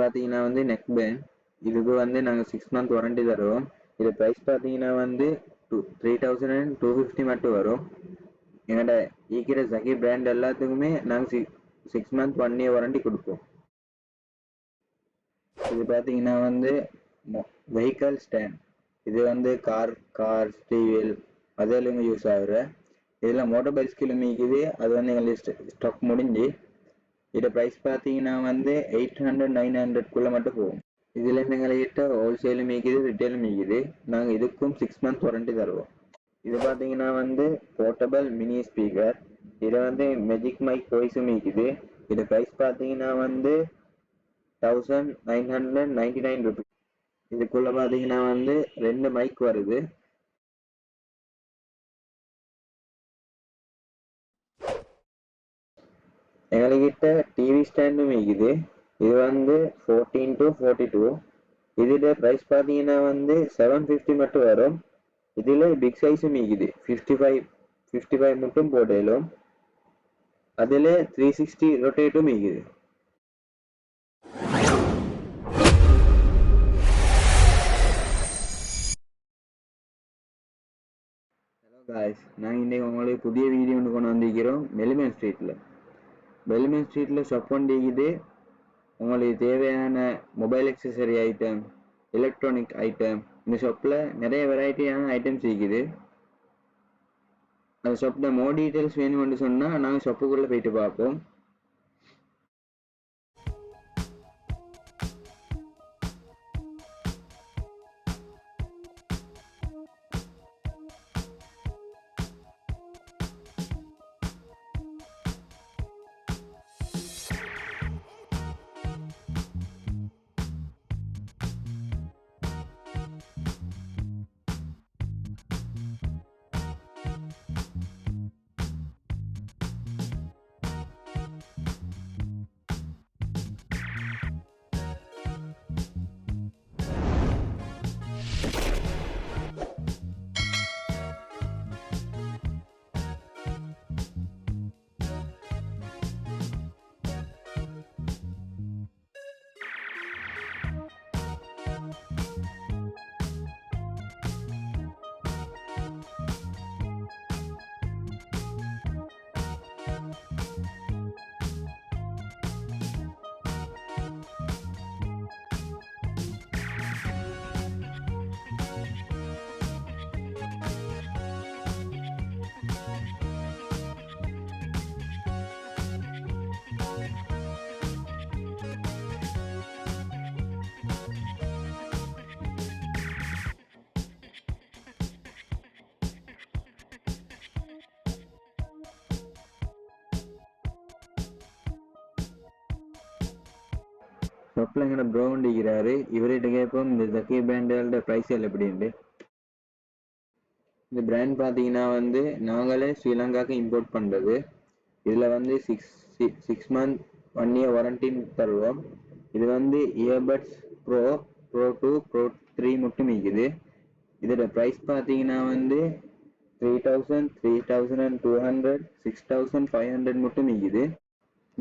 பார்த்தீங்கன்னா வந்து neck band இதுக்கு வந்து நாங்கள் சிக்ஸ் மந்த் வாரண்டி தருவோம். இது ப்ரைஸ் பார்த்தீங்கன்னா வந்து two three thousand and two fifty மட்டும் வரும். எங்கள்கிட்ட ஈக்கிற சகி பிராண்ட் எல்லாத்துக்குமே நாங்கள் six six month one year warranty கொடுப்போம். இது பார்த்தீங்கன்னா வந்து வெஹிக்கல் ஸ்டாண்ட் இது வந்து கார் கார் ஸ்டீவில் அதெல்லாம் யூஸ் ஆகுற. இதில் மோட்டர் பைஸ்கில் மீக்குது அது வந்து எங்களுக்கு ஸ்டாக் முடிஞ்சு இதோட ப்ரைஸ் பார்த்தீங்கன்னா வந்து எயிட் ஹண்ட்ரட் நைன் ஹண்ட்ரட்குள்ளே மட்டும் போகும். இதுலேருந்து எங்கள்கிட்ட ஹோல்சேலும் மீக்குது ரிட்டேலும் மீக்குது நாங்கள் இதுக்கும் சிக்ஸ் மந்த் வாரண்டி தருவோம். இது பார்த்தீங்கன்னா வந்து போர்ட்டபிள் மினி ஸ்பீக்கர் இதை வந்து மெஜிக் மைக் வாய்ஸும் மீக்குது இது ப்ரைஸ் பார்த்தீங்கன்னா வந்து thousand nine hundred ninety nine rupees இதுக்குள்ளே பார்த்தீங்கன்னா வந்து ரெண்டு மைக் வருது. எங்கள்கிட்ட டிவி ஸ்டாண்டும் இருக்குது. இது வந்து ஃபோர்டீன் டு ஃபோர்ட்டி டூ இதில் ப்ரைஸ் பார்த்தீங்கன்னா வந்து செவன் ஃபிஃப்டி மட்டும் வரும். இதில் பிக் சைஸும் இருக்குது. ஃபிஃப்டி ஃபைவ் ஃபிஃப்டி ஃபைவ் மட்டும் போடலும் அதில் த்ரீ சிக்ஸ்டி ரொட்டேட்டும் இருக்குது. ஹலோ காய்ஸ் நாங்கள் இன்றைக்கி உங்களுக்கு புதிய வீடியோ ஒன்று கொண்டு வந்திருக்கிறோம். மெலிமன் ஸ்ட்ரீட்டில் வெல்மின் ஸ்ட்ரீட்டில் ஷாப் பண்ணிக்குது உங்களுக்கு தேவையான mobile accessory item electronic item இந்த ஷாப்பில் நிறைய வெரைட்டியான ஐட்டம்ஸ் இருக்குது. அந்த ஷாப்பில் மோ டீட்டெயில்ஸ் வேணும்னு சொன்னால் நாங்கள் ஷாப்புக்குள்ளே போயிட்டு பார்ப்போம். ஷாப்பில் எங்கட ப்ரோ இருக்கிறாரு இவர்கிட்ட கேட்போம் இந்த ஜக்கி பிராண்டோட ப்ரைஸ் எல்லாம் எப்படின்ட்டு? இந்த பிராண்ட் பார்த்தீங்கன்னா வந்து நாங்களே ஸ்ரீலங்காவுக்கு இம்போர்ட் பண்ணுறது இதில் வந்து six six month one year வாரண்டின்னு தருவோம். இது வந்து earbuds pro pro two pro three மட்டும் இருக்குது இதோட ப்ரைஸ் பார்த்தீங்கன்னா வந்து three thousand three thousand and two hundred six thousand five hundred மட்டும் இருக்குது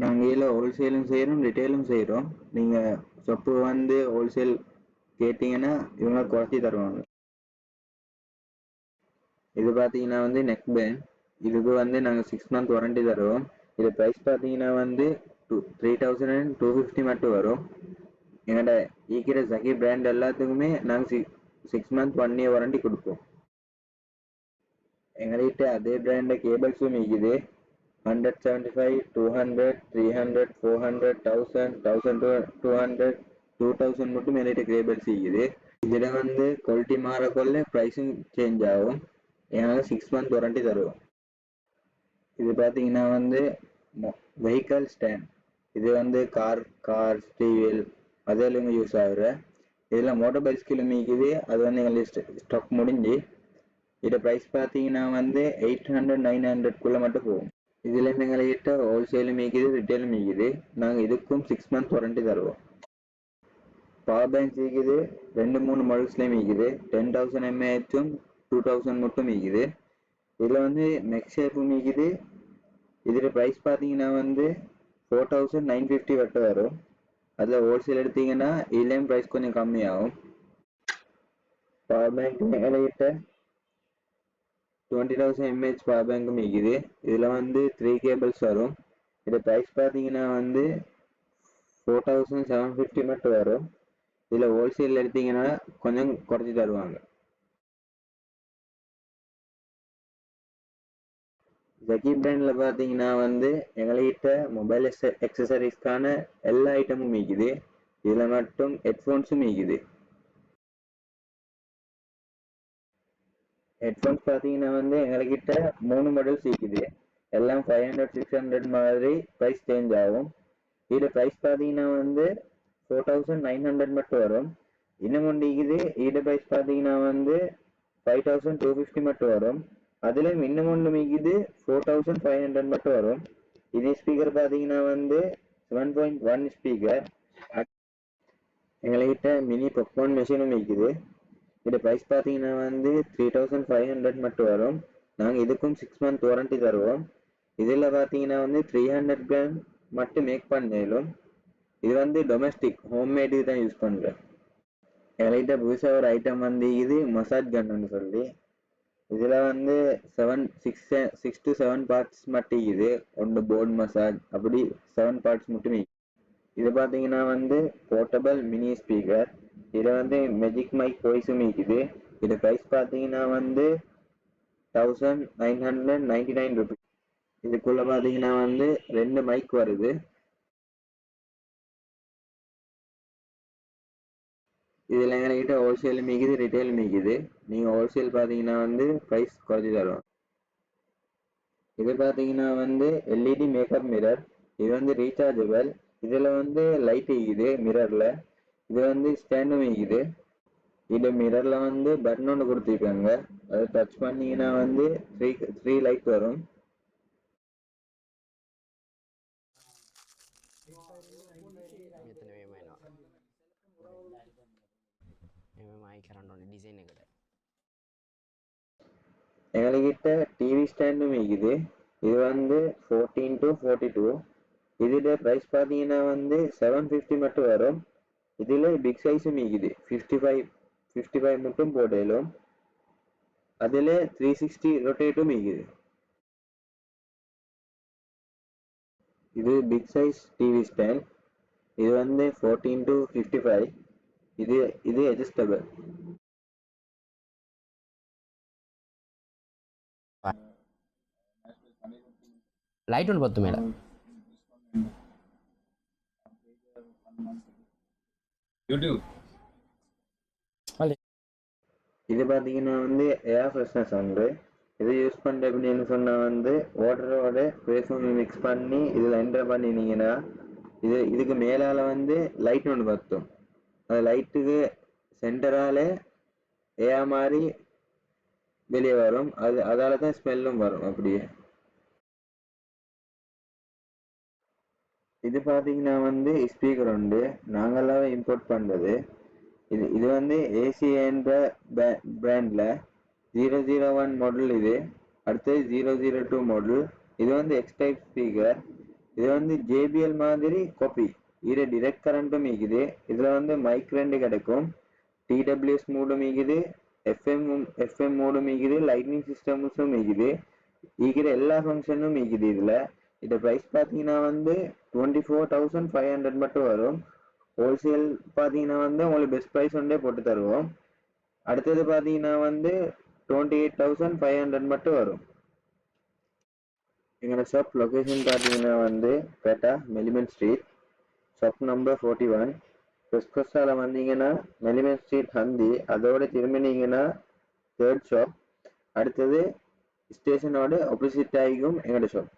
நாங்கள் இதில் ஹோல்சேலும் செய்கிறோம் ரிட்டேலும் செய்கிறோம் நீங்கள் சொப்பு வந்து ஹோல்சேல் கேட்டிங்கன்னா இவங்க குறைச்சி தருவாங்க. இது பார்த்தீங்கன்னா வந்து நெக் பேண்ட் இதுக்கு வந்து நாங்கள் சிக்ஸ் மந்த் வாரண்டி தருவோம். இது ப்ரைஸ் பார்த்தீங்கன்னா வந்து two three thousand and two fifty மட்டும் வரும். எங்கள்கிட்ட ஈக்கிற சகி பிராண்ட் எல்லாத்துக்குமே நாங்கள் six six month one year warranty கொடுப்போம். எங்கள்கிட்ட அதே பிராண்டை கேபிள்ஸும் ஈக்குது 175, 200, 300, 400, 1000, 1200, 2000 மட்டும் என்கிட்ட கிரேபிள் செய்யுது. இதில் வந்து குவாலிட்டி மாறக்கொள்ள ப்ரைஸும் சேஞ்ச் ஆகும். ஏன்னா சிக்ஸ் மந்த் வாரண்டி தருவோம். இது பார்த்தீங்கன்னா வந்து வெஹிக்கல் ஸ்டாண்ட் இது வந்து கார் கார் ஸ்டீவில் அதிலுமே யூஸ் ஆகுற. இதில் மோட்டர் பைஸ்கிலும் மீக்குது அது வந்து எங்களுக்கு ஸ்டாக் முடிஞ்சு. இதோட ப்ரைஸ் பார்த்தீங்கன்னா வந்து எயிட் ஹண்ட்ரட் நைன் ஹண்ட்ரட்குள்ளே மட்டும் போகும். இதுலேருந்து எங்கள்கிட்ட ஹோல்சேலும் மீக்குது ரிட்டைலும் மீக்குது நாங்கள் இதுக்கும் சிக்ஸ் மந்த் வாரண்டி தருவோம். பவர் பேங்க் இருக்குது ரெண்டு மூணு மாடல்ஸ்லேயும் மீக்குது டென் தௌசண்ட் எம்ஏஹெச்சும் டூ தௌசண்ட் மட்டும் மீக்குது இதில் வந்து மெக்ஷேப்பு மீக்குது இதில் ப்ரைஸ் பார்த்தீங்கன்னா வந்து ஃபோர் தௌசண்ட் நைன் ஃபிஃப்டி வட்ட வரும். அதில் ஹோல்சேல் எடுத்தீங்கன்னா இதுலேயும் ப்ரைஸ் கொஞ்சம் கம்மியாகும். பவர் பேங்க் எங்கள்கிட்ட டுவெண்ட்டி தௌசண்ட் எம்ஏஹெச் பவர் பேங்க்கும் இருக்குது இதில் வந்து த்ரீ கேபிள்ஸ் வரும். இது ப்ரைஸ் பார்த்தீங்கன்னா வந்து ஃபோர் தௌசண்ட் செவன் ஃபிஃப்டி மட்டும் வரும். இதில் ஹோல்சேலில் எடுத்தீங்கன்னா கொஞ்சம் குறைச்சி தருவாங்க. ஜக்கி பிராண்டில் பார்த்தீங்கன்னா வந்து எங்கள்கிட்ட மொபைல் எக்ஸசரிஸ்க்கான எல்லா ஐட்டமும் மீக்குது இதில் மட்டும் ஹெட்ஃபோன்ஸும் மீக்குது ஹெட்ஃபோன்ஸ் பார்த்தீங்கன்னா வந்து எங்கள்கிட்ட மூணு மாடல்ஸ் இருக்குது. எல்லாம் ஃபைவ் ஹண்ட்ரட் சிக்ஸ் ஹண்ட்ரட் மாதிரி ப்ரைஸ் சேஞ்ச் ஆகும். இதில் ப்ரைஸ் பார்த்தீங்கன்னா வந்து ஃபோர் தௌசண்ட் நைன் ஹண்ட்ரட் மட்டும் வரும். இன்னும் ஒன்று இருக்குது. இதில் ப்ரைஸ் பார்த்தீங்கன்னா வந்து ஃபைவ் தௌசண்ட் டூ ஃபிஃப்டி மட்டும் வரும். அதுலேயும் இன்னும் ஒன்று மிகுது ஃபோர் தௌசண்ட் ஃபைவ் ஹண்ட்ரட் மட்டும் வரும். இதே ஸ்பீக்கர் பார்த்தீங்கன்னா வந்து செவன் பாயிண்ட் ஒன் ஸ்பீக்கர் எங்கள்கிட்ட மினி பாப்கார்ன் மிஷினும் இருக்குது. இது ப்ரைஸ் பார்த்தீங்கன்னா வந்து த்ரீ தௌசண்ட் ஃபைவ் ஹண்ட்ரட் மட்டும் வரும். நாங்கள் இதுக்கும் சிக்ஸ் மந்த் வாரண்ட்டி தருவோம். இதில் பார்த்தீங்கன்னா வந்து த்ரீ ஹண்ட்ரட் கிராம் மட்டும் மேக் பண்ணலும் இது வந்து டொமஸ்டிக் ஹோம்மேடு தான் யூஸ் பண்ணுறேன் எங்கள்கிட்ட புதுசாக ஒரு ஐட்டம் வந்து இது மசாஜ் கன்னு சொல்லி. இதில் வந்து seven six six to seven parts மட்டும் இது. ஒன்று போர்ட் மசாஜ் அப்படி செவன் பார்ட்ஸ் மட்டும். இது பார்த்தீங்கன்னா வந்து போர்ட்டபிள் மினி ஸ்பீக்கர் இதில் வந்து மெஜிக் மைக் வாய்ஸும் இருக்குது இது ப்ரைஸ் பார்த்தீங்கன்னா வந்து thousand nine hundred ninety nine rupees இதுக்குள்ளே பார்த்தீங்கன்னா வந்து ரெண்டு மைக் வருது. இதில் எங்ககிட்ட ஹோல்சேல் மிகுது ரிட்டைல் மீக்குது நீங்கள் ஹோல்சேல் பார்த்தீங்கன்னா வந்து ப்ரைஸ் குறைச்சி தரும் இது பார்த்தீங்கன்னா வந்து எல்இடி மேக்கப் மிரர் இது வந்து ரீசார்ஜபிள் இதில் வந்து லைட் இருக்குது மிரரில் இது வந்து ஸ்டாண்டும் வைக்குது. இது மிரரில் வந்து பட்டன் ஒன்று கொடுத்துருக்காங்க. அதை டச் பண்ணீங்கன்னா வந்து த்ரீ த்ரீ லைட் வரும். எங்கள்கிட்ட டிவி ஸ்டாண்டும் இருக்குது இது வந்து ஃபோர்டீன் டு ஃபோர்ட்டி டூ இதோட ப்ரைஸ் பார்த்தீங்கன்னா வந்து செவன் ஃபிஃப்டி மட்டும் வரும். இதில் பிக் சைஸும் இருக்குது ஃபிஃப்டி ஃபைவ் ஃபிஃப்டி ஃபைவ் மட்டும் போட்டாலும் அதில் த்ரீ சிக்ஸ்டி ரொட்டேட்டும் இருக்குது இது பிக் சைஸ் டிவி ஸ்டாண்ட் இது வந்து ஃபோர்டீன் டு ஃபிஃப்டி ஃபைவ் இது இது அட்ஜஸ்டபிள் லைட் ஒன்று பத்து மேலே யூடியூப். இது பார்த்தீங்கன்னா வந்து ஏர் ஃப்ரெஷ்னஸ் வந்து இது யூஸ் பண்ணுற அப்படின்னு சொன்னால் வந்து வாட்டரோட பேசும் மிக்ஸ் பண்ணி இதில் என்டர் பண்ணினீங்கன்னா இது இதுக்கு மேலால் வந்து லைட் ஒன்று பற்றும் அந்த லைட்டுக்கு சென்டரால் ஏர் மாதிரி வெளியே வரும். அது அதால தான் ஸ்மெல்லும் வரும் அப்படியே. இது பார்த்தீங்கன்னா வந்து ஸ்பீக்கர் உண்டு. நாங்களாவே இம்போர்ட் பண்ணுறது இது இது வந்து ஏசி என்ற பிராண்டில் ஜீரோ ஜீரோ ஒன் மாடல் இது. அடுத்தது ஜீரோ ஜீரோ டூ மாடல் இது வந்து எக்ஸ் டைப் ஸ்பீக்கர் இது வந்து ஜேபிஎல் மாதிரி காப்பி இது டிரெக்ட் கரண்ட்டும் இருக்குது இதில் வந்து மைக் ரெண்டு கிடைக்கும். டிடபிள்யூஎஸ் மூடும் இருக்குது எஃப்எம் எஃப்எம் மூடும் இருக்குது லைட்னிங் சிஸ்டம்ஸும் இருக்குது இருக்கிற எல்லா ஃபங்க்ஷனும் இருக்குது இதில். இந்த ப்ரைஸ் பார்த்தீங்கன்னா வந்து twenty four thousand five hundred மட்டும் வரும். ஹோல்சேல் பார்த்தீங்கன்னா வந்து உங்களுக்கு பெஸ்ட் ப்ரைஸ் ஒன்றே போட்டு தருவோம். அடுத்தது பார்த்தீங்கன்னா வந்து twenty eight thousand five hundred மட்டும் வரும். எங்களோட ஷாப் லொக்கேஷன் பார்த்தீங்கன்னா வந்து Pettah Malliban street shop number forty one கொஸ்கொஸ்டால வந்தீங்கன்னா மெலிமெண்ட் ஸ்ட்ரீட் ஹந்தி அதோட திரும்பினீங்கன்னா தேர்ட் ஷாப் அடுத்தது ஸ்டேஷனோட ஆப்போசிட் ஆகிக்கும் எங்களோட ஷாப்